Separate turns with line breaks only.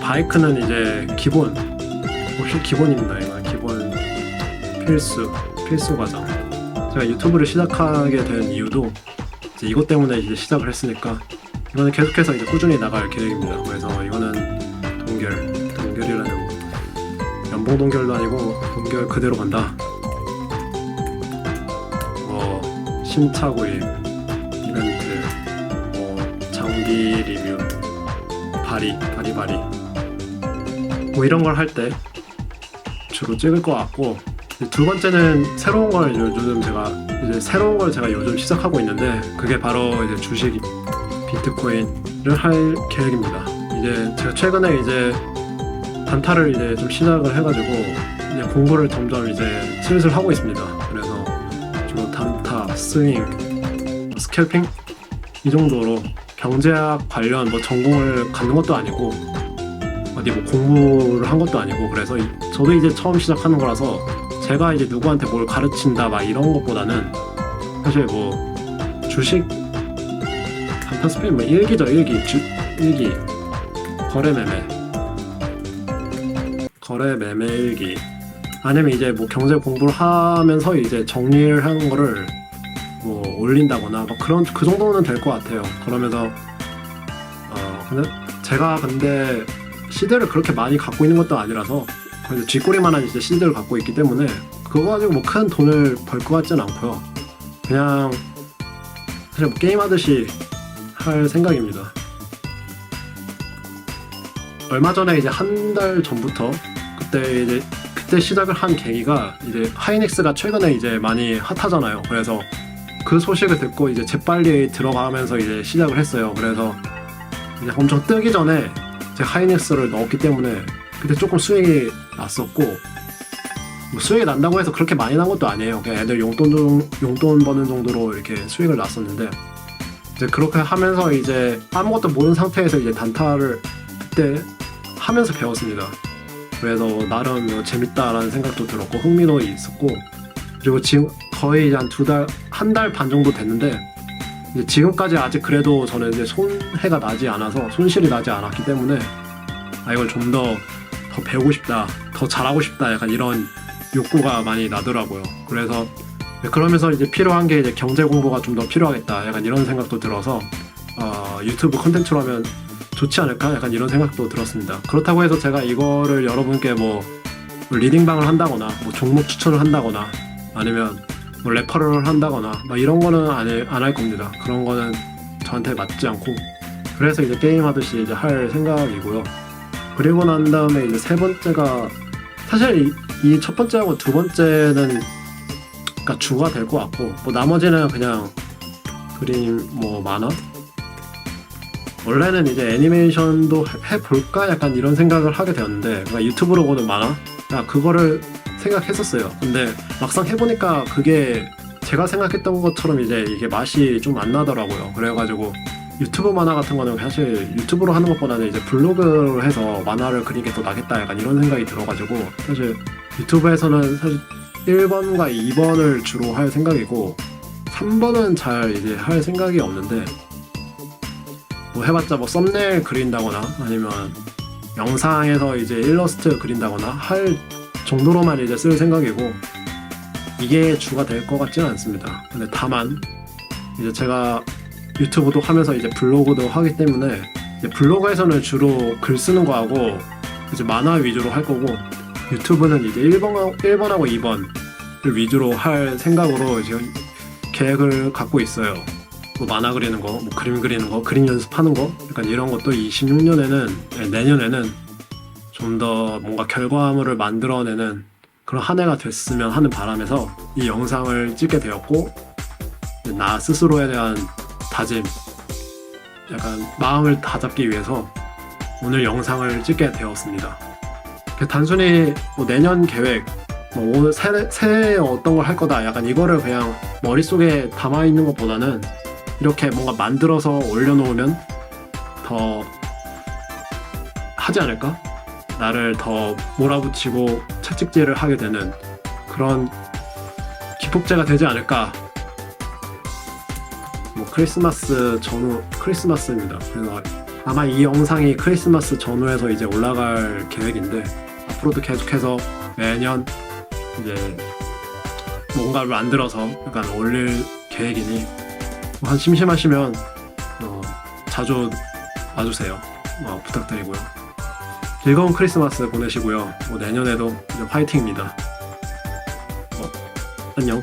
바이크는 이제 기본 옵션 기본입니다. 이거 기본 필수 필수 과정. 제가 유튜브를 시작하게 된 이유도 이제 이것 때문에 이제 시작을 했으니까 이거는 계속해서 이제 꾸준히 나갈 계획입니다. 그래서 이거는 동결 동결이라는 연봉 동결도 아니고 동결 그대로 간다. 뭐 신차 구입, 이벤트, 뭐 장비 리뷰, 바리, 바리바리 뭐 이런 걸 할 때 주로 찍을 것 같고 두 번째는 새로운 걸 요즘 제가 이제 새로운 걸 제가 요즘 시작하고 있는데 그게 바로 이제 주식 비트코인을 할 계획입니다. 이제 제가 최근에 이제 단타를 이제 좀 시작을 해가지고 이제 공부를 점점 이제 슬슬 하고 있습니다. 그래서 주로 단타, 스윙, 스캘핑 이 정도로 경제학 관련 뭐 전공을 갖는 것도 아니고 어디 뭐 공부를 한 것도 아니고 그래서 이- 저도 이제 처음 시작하는 거라서 제가 이제 누구한테 뭘 가르친다 막 이런 것보다는 사실 뭐 주식 단타 스피드 뭐 일기죠 일기. 주 일기. 거래 매매. 거래 매매 일기. 아니면 이제 뭐 경제 공부를 하면서 이제 정리를 하는 거를 뭐 올린다거나 뭐 그런 그 정도는 될 것 같아요. 그러면서 어 근데 제가 근데 시대를 그렇게 많이 갖고 있는 것도 아니라서 그래도 쥐꼬리만한 이제 시대를 갖고 있기 때문에 그거 가지고 뭐 큰 돈을 벌 것 같진 않고요. 그냥 사실 뭐 게임 하듯이 할 생각입니다. 얼마 전에 이제 한 달 전부터 그때 이제 그때 시작을 한 계기가 이제 하이닉스가 최근에 이제 많이 핫하잖아요. 그래서 그 소식을 듣고 이제 재빨리 들어가면서 이제 시작을 했어요. 그래서 이제 엄청 뜨기 전에 제가 하이닉스를 넣었기 때문에 그때 조금 수익이 났었고 뭐 수익이 난다고 해서 그렇게 많이 난 것도 아니에요. 그냥 애들 용돈 정- 용돈 버는 정도로 이렇게 수익을 났었는데 이제 그렇게 하면서 이제 아무것도 모르는 상태에서 이제 단타를 그때 하면서 배웠습니다. 그래서 나름 뭐 재밌다라는 생각도 들었고 흥미도 있었고 그리고 지금 거의 한두 달, 한 달 반 정도 됐는데 지금까지 아직 그래도 저는 이제 손해가 나지 않아서 손실이 나지 않았기 때문에 아 이걸 좀 더 더 배우고 싶다, 더 잘하고 싶다 약간 이런 욕구가 많이 나더라고요. 그래서 그러면서 이제 필요한 게 이제 경제 공부가 좀 더 필요하겠다 약간 이런 생각도 들어서 어, 유튜브 컨텐츠로 하면 좋지 않을까 약간 이런 생각도 들었습니다. 그렇다고 해서 제가 이거를 여러분께 뭐 리딩방을 한다거나 뭐 종목 추천을 한다거나 아니면 뭐 레퍼럴을 한다거나 막 이런 거는 안 할 겁니다. 그런 거는 저한테 맞지 않고 그래서 이제 게임 하듯이 이제 할 생각이고요. 그리고 난 다음에 이제 세 번째가 사실 이 첫 번째하고 두 번째는 그러니까 주가 될 것 같고 뭐 나머지는 그냥 그림 뭐 만화 원래는 이제 애니메이션도 해볼까 약간 이런 생각을 하게 되었는데 그러니까 유튜브로 보는 만화 야 그거를 생각했었어요. 근데 막상 해보니까 그게 제가 생각했던 것처럼 이제 이게 맛이 좀 안 나더라고요. 그래가지고 유튜브 만화 같은 거는 사실 유튜브로 하는 것보다는 이제 블로그로 해서 만화를 그리는 게 더 나겠다 약간 이런 생각이 들어가지고 사실 유튜브에서는 사실 1번과 2번을 주로 할 생각이고 3번은 잘 이제 할 생각이 없는데 뭐 해봤자 뭐 썸네일 그린다거나 아니면 영상에서 이제 일러스트 그린다거나 할 정도로만 이제 쓸 생각이고 이게 주가 될 것 같지는 않습니다. 근데 다만 이제 제가 유튜브도 하면서 이제 블로그도 하기 때문에 이제 블로그에서는 주로 글 쓰는 거 하고 이제 만화 위주로 할 거고 유튜브는 이제 1번, 1번하고 2번을 위주로 할 생각으로 지금 계획을 갖고 있어요. 뭐 만화 그리는 거, 뭐 그림 그리는 거, 그림 연습하는 거, 약간 이런 것도 26년에는 내년에는 좀 더 뭔가 결과물을 만들어내는 그런 한 해가 됐으면 하는 바람에서 이 영상을 찍게 되었고 나 스스로에 대한 다짐, 약간 마음을 다잡기 위해서 오늘 영상을 찍게 되었습니다. 그 단순히 뭐 내년 계획, 뭐 오늘 새해, 새해에 어떤 걸 할 거다, 약간 이거를 그냥 머릿속에 담아 있는 것보다는 이렇게 뭔가 만들어서 올려놓으면 더 하지 않을까? 나를 더 몰아붙이고 채찍질을 하게 되는 그런 기폭제가 되지 않을까? 뭐 크리스마스 전후 크리스마스입니다. 그래서 아마 이 영상이 크리스마스 전후에서 이제 올라갈 계획인데 앞으로도 계속해서 매년 이제 뭔가를 만들어서 약간 올릴 계획이니 심심하시면 어, 자주 와주세요. 어, 부탁드리고요. 즐거운 크리스마스 보내시고요. 뭐 내년에도 화이팅입니다. 어, 안녕.